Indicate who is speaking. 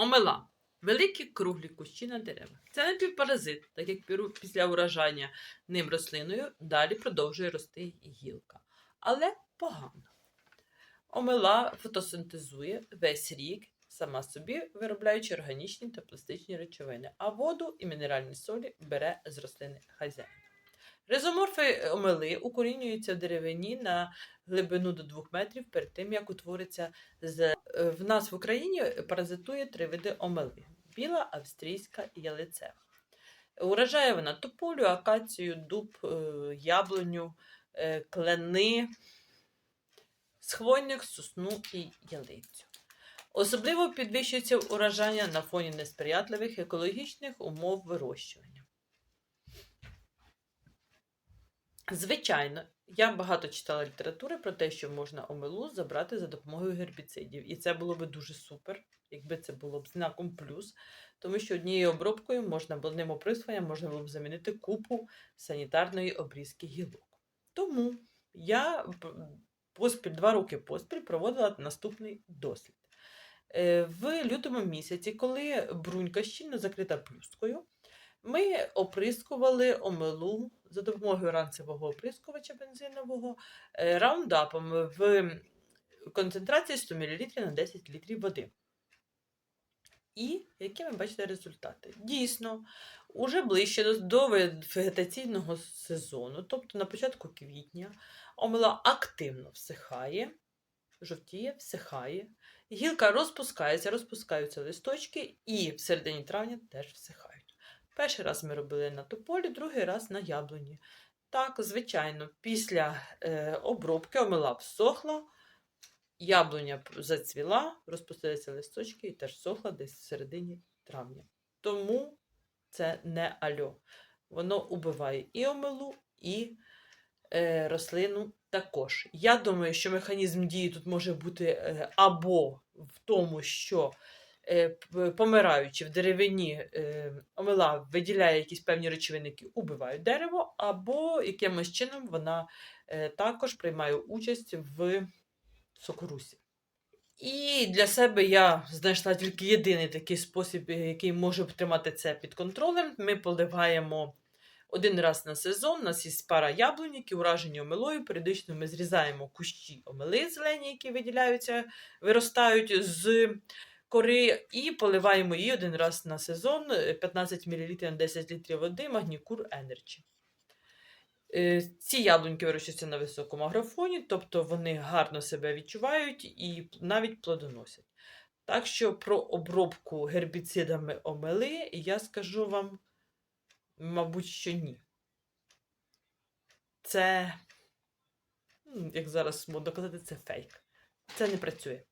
Speaker 1: Омела. Великі круглі кущі на деревах. Це напівпаразит, так як після уражання ним рослиною далі продовжує рости гілка. Але погано. Омела фотосинтезує весь рік, сама собі виробляючи органічні та пластичні речовини, а воду і мінеральні солі бере з рослини хазяїн. Ризоморфи омели укорінюються в деревині на глибину до 2 метрів перед тим, як утвориться з Е, В нас в Україні паразитує три види омели: біла, австрійська і ялицева. Уражає вона тополю, акацію, дуб, е, яблуню, е, клени, з хвойних, сосну і ялицю. Особливо підвищується уражання на фоні несприятливих екологічних умов вирощування. Звичайно, я багато читала літератури про те, що можна омелу забрати за допомогою гербіцидів. І це було би дуже супер, якби це було б знаком плюс, тому що однією обробкою можна одним оприскуванням можна було б замінити купу санітарної обрізки гілок. Тому я поспіль, два роки поспіль проводила наступний дослід. Е, В лютому місяці, коли брунька щільно закрита плюскою, ми оприскували омелу за допомогою ранцевого оприскувача бензинового е, раундапом в концентрації 100 мл на 10 літрів води. І які ви бачите результати? Дійсно, уже ближче до, вегетаційного сезону, тобто на початку квітня, омела активно всихає, жовтіє, всихає, гілка розпускається, розпускаються листочки, і в середині травня теж всихають. Перший раз ми робили на тополі, другий раз на яблуні. Так, звичайно, після е, обробки омела всохла, яблуня зацвіла, розпустилися листочки і теж всохла десь в середині травня. Тому це не альо. Воно убиває і омелу, і е, рослину також. Я думаю, що механізм дії тут може бути е, або в тому, що помираючи в деревині, е, омела виділяє якісь певні речовини, які убивають дерево, або якимось чином вона е, також приймає участь в сокорусі. І для себе я знайшла тільки єдиний такий спосіб, е, який може тримати це під контролем. Ми поливаємо один раз на сезон. У нас є пара яблунь, які уражені омелою. Періодично ми зрізаємо кущі омели зелені, які виділяються, виростають з кори, і поливаємо її один раз на сезон е, 15 мл на 10 літрів води Магнікур Energy. Е, Ці яблуньки вирощуються на високому агрофоні, тобто вони гарно себе відчувають і навіть плодоносять. Так що про обробку гербіцидами омели я скажу вам, мабуть, що ні. Це, як зараз модно казати, це фейк. Це не працює.